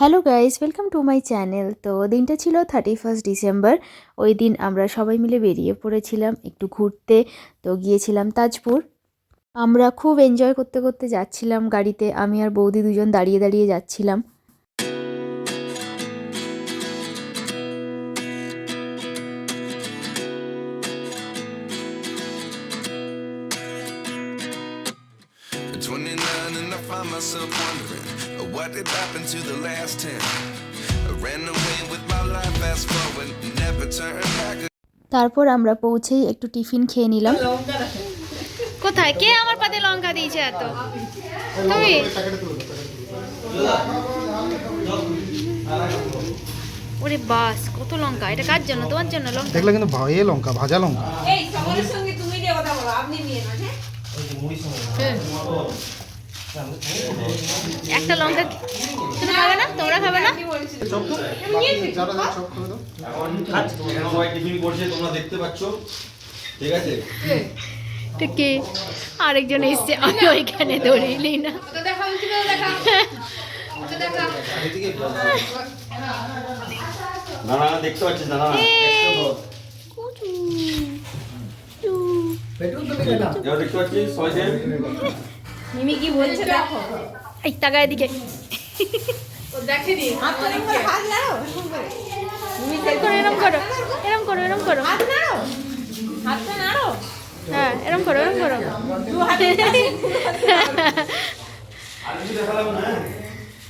Hello guys welcome to my channel তো দিনটা ছিল থার্টি ফার্স্ট ডিসেম্বর ওই দিন আমরা সবাই মিলে বেরিয়ে পড়েছিলাম একটু ঘুরতে। তো গিয়েছিলাম তাজপুর। আমরা খুব এনজয় করতে করতে যাচ্ছিলাম গাড়িতে। আমি আর বৌদি দুজন দাঁড়িয়ে দাঁড়িয়ে যাচ্ছিলাম। At 29 and I find myself wondering what did happen to the last 10. I ran away with my life, fast forward, never turn back. তারপর আমরা পৌঁছেই একটু টিফিন খেয়ে নিলাম। কোথায়? কে আমার পাতে লঙ্কা দিয়েছে এত? তুমি? ওরে বাস কত লঙ্কা। এটা কার জন্য? তোমার জন্য লঙ্কা। দেখলে কিন্তু এ লঙ্কা ভাজা লঙ্কা। এই সকলের সঙ্গে তুমি যে কথা বলো আপনি নিয়ে না হ্যাঁ। একটা লঙ্কা তুমি খাবে না? তোমরা খাবে না? এখানে সবাই টিফিন করছে তোমরা দেখতে পাচ্ছ ঠিক আছে তো কে আরেকজন এসছে আমি ওইখানে ধরেইলি না না। না দেখতে পাচ্ছিস না না দেখতে পাচ্ছিস মিমি কি বলছে? দেখো। এই তাকায় এদিকে। হাত করে। এরম করো। এরম করো এরম করো এরম করো হ্যাঁ এরম করো এরম করো। দু হাতে আর কিছু দেখালাম না। হ্যাঁ?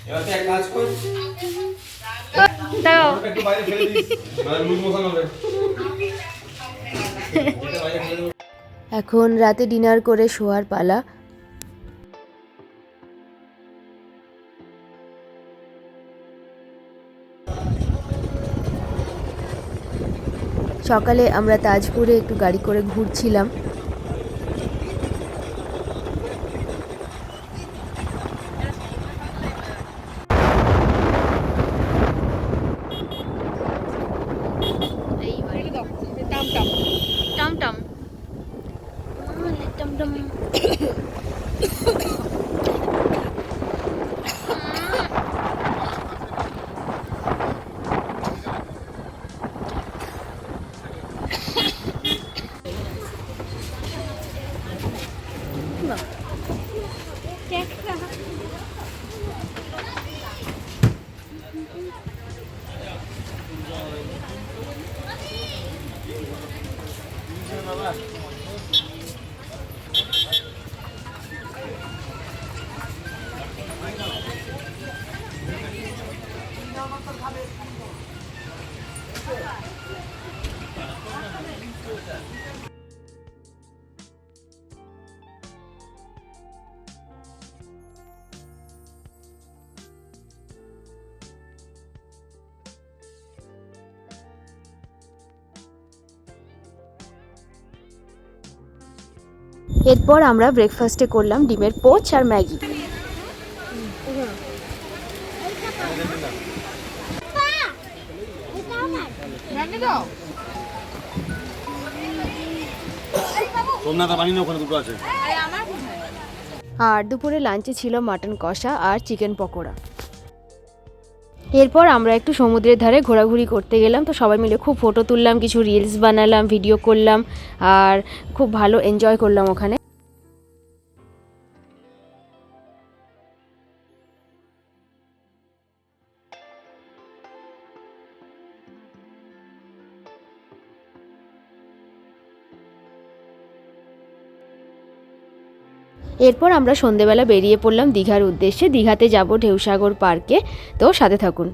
এবার তুই এক কাজ কর। দাও। এখন রাতে ডিনার করে শোয়ার পালা। সকালে আমরা তাজপুরে একটু গাড়ি করে ঘুরছিলাম। এরপর আমরা ব্রেকফাস্টে করলাম ডিমের পোচ আর ম্যাগি। আর দুপুরে লাঞ্চে ছিল মাটন কষা আর চিকেন পকোড়া। এরপর আমরা একটু সমুদ্রের ধারে ঘোরাঘুরি করতে গেলাম, তো সবাই মিলে খুব ফটো তুললাম, কিছু রিলস বানালাম ভিডিও করলাম, আর খুব ভালো এনজয় করলাম ওখানে। এরপর আমরা সন্ধেবেলা বেরিয়ে পড়লাম দীঘার উদ্দেশ্যে। দীঘাতে যাব ঢেউসাগর পার্কে। তো সাথে থাকুন।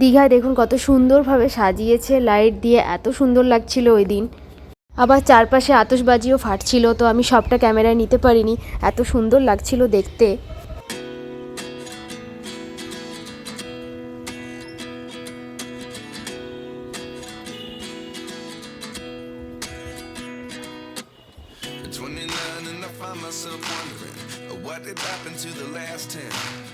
দীঘায় দেখুন কত সুন্দরভাবে সাজিয়েছে লাইট দিয়ে এত সুন্দর লাগছিল ওই দিন আবার চারপাশে আতসবাজিও ফাটছিল, তো আমি সবটা ক্যামেরায় নিতে পারিনি, এত সুন্দর লাগছিল দেখতে At 29 and I find myself wondering, what did happen to the last 10.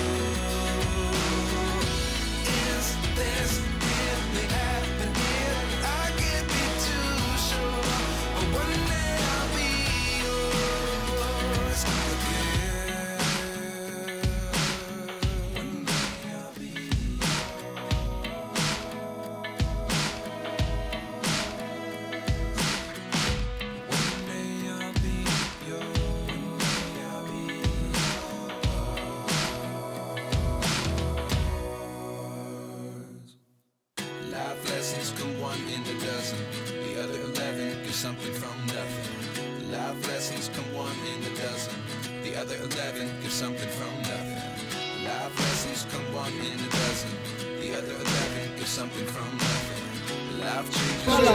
Something from nothing. Life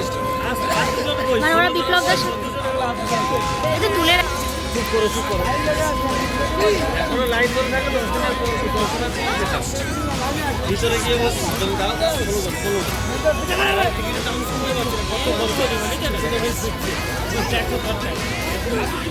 changes. মানে ওরা বিপ্লবদার সাথে এটা তুলে ভিতরে গিয়ে ফলো করো ফলো কত বছর ঠিক আছে একশো খরচা প্রচুর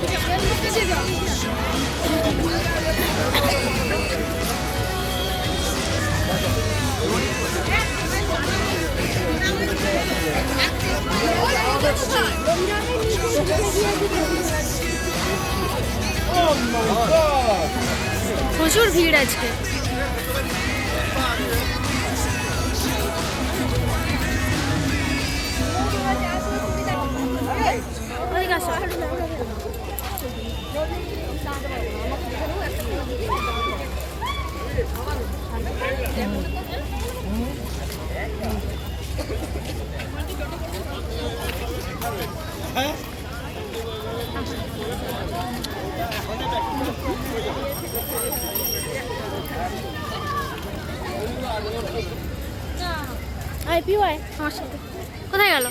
ভিড় আজকে। ওই গাছ আয় আমার সাথে। কোথায় গেল?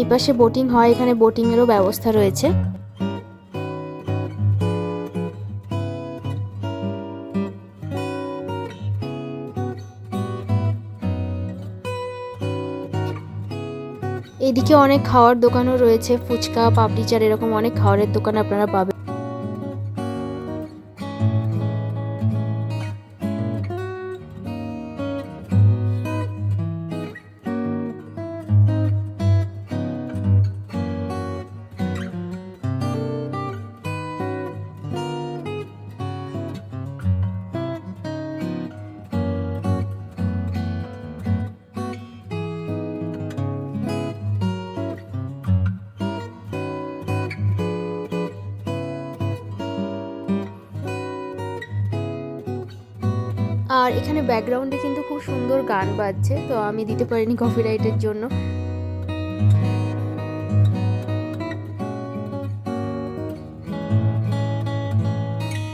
এই পাশে বোটিং হয়, এখানে বোটিংয়েরও ব্যবস্থা রয়েছে। এদিকে অনেক খাওয়ার দোকানও রয়েছে, ফুচকা, পাপড়ি চার এরকম অনেক খাওয়ারের দোকান আপনারা পাবেন। আর এখানে ব্যাকগ্রাউন্ডে কিন্তু খুব সুন্দর গান বাজছে, তো আমি দিতে পারিনি কপিরাইটের জন্য।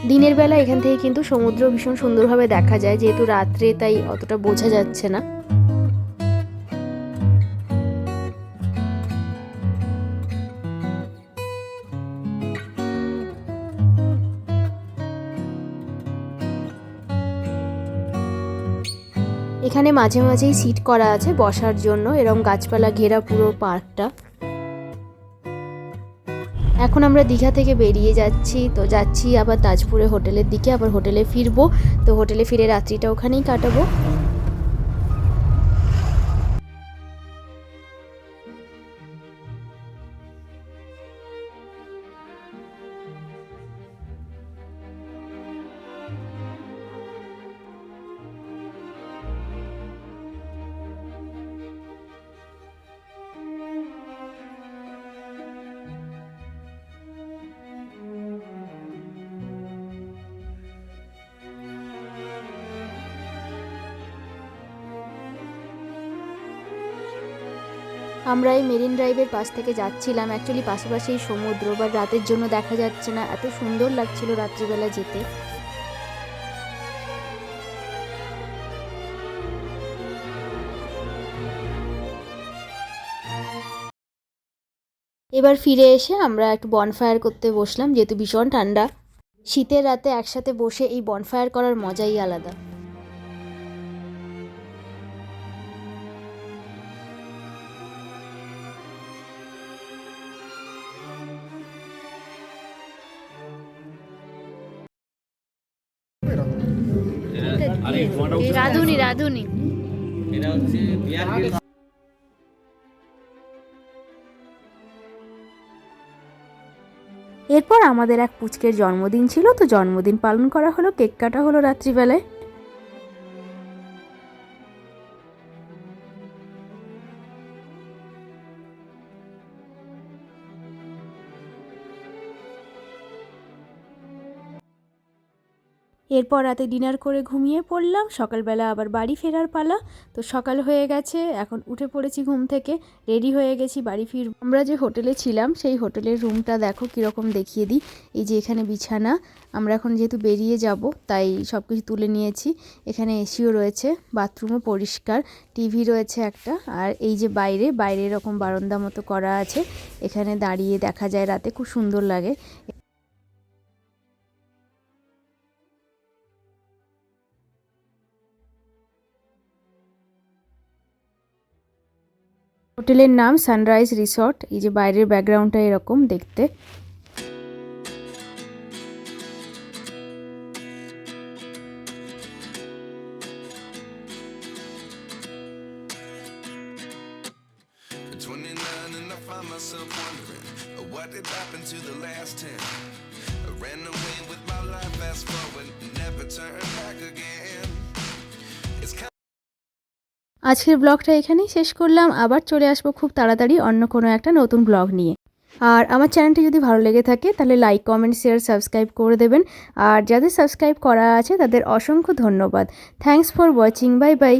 দিনের বেলা এখান থেকে কিন্তু সমুদ্র ভীষণ সুন্দরভাবে দেখা যায়, যেহেতু রাত্রে তাই অতটা বোঝা যাচ্ছে না। মাঝে মাঝেই সিট করা আছে বসার জন্য। এরম গাছপালা ঘেরা পুরো পার্কটা। এখন আমরা দীঘা থেকে বেরিয়ে যাচ্ছি। তো যাচ্ছি আবার তাজপুরে হোটেলের দিকে, আবার হোটেলে ফিরবো। তো হোটেলে ফিরে রাত্রিটা ওখানেই কাটাবো। আমরা এই মেরিন ড্রাইভের পাশ থেকে যাচ্ছিলাম। অ্যাকচুয়ালি পাশাপাশি সমুদ্র বা রাতের জন্য দেখা যাচ্ছে না। এত সুন্দর লাগছিল রাত্রিবেলা যেতে। এবার ফিরে এসে আমরা একটু বনফায়ার করতে বসলাম, যেহেতু ভীষণ ঠান্ডা। শীতের রাতে একসাথে বসে এই বনফায়ার করার মজাই আলাদা। রাধুনি রাধুনি। এটা হচ্ছে বিয়ার এরপর আমাদের এক পুচকের জন্মদিন ছিল তো জন্মদিন পালন করা হলো কেক কাটা হলো রাত্রিবেলায়। এরপর রাতে ডিনার করে ঘুমিয়ে পড়লাম। সকালবেলা আবার বাড়ি ফেরার পালা। তো সকাল হয়ে গেছে, এখন উঠে পড়েছি ঘুম থেকে। রেডি হয়ে গেছি বাড়ি ফির আমরা যে হোটেলে ছিলাম, সেই হোটেলের রুমটা দেখো কীরকম দেখিয়ে দিই। এই যে এখানে বিছানা। আমরা এখন যেহেতু বেরিয়ে যাব, তাই সব কিছু তুলে নিয়েছি। এখানে এসিও রয়েছে, বাথরুমও পরিষ্কার, টিভি রয়েছে একটা। আর এই যে বাইরে বাইরে এরকম বারান্দা মতো করা আছে। এখানে দাঁড়িয়ে দেখা যায় রাতে, খুব সুন্দর লাগে। হোটেলের নাম সানরাইজ রিসর্ট এই যে বাইরের ব্যাকগ্রাউন্ডটা এরকম দেখতে At 29 and I find myself wondering uh, what did happen to the last 10. I ran away with my life, fast forward, never turn back again. আজকের ব্লগটা এখানেই শেষ করলাম। আবার চলে আসব খুব তাড়াতাড়ি অন্য কোনো একটা নতুন ব্লগ নিয়ে। আর আমার চ্যানেলটি যদি ভালো লেগে থাকে, তাহলে লাইক, কমেন্ট, শেয়ার, সাবস্ক্রাইব করে দেবেন। আর যাদের সাবস্ক্রাইব করা আছে, তাদের অসংখ্য ধন্যবাদ। Thanks for watching. Bye bye.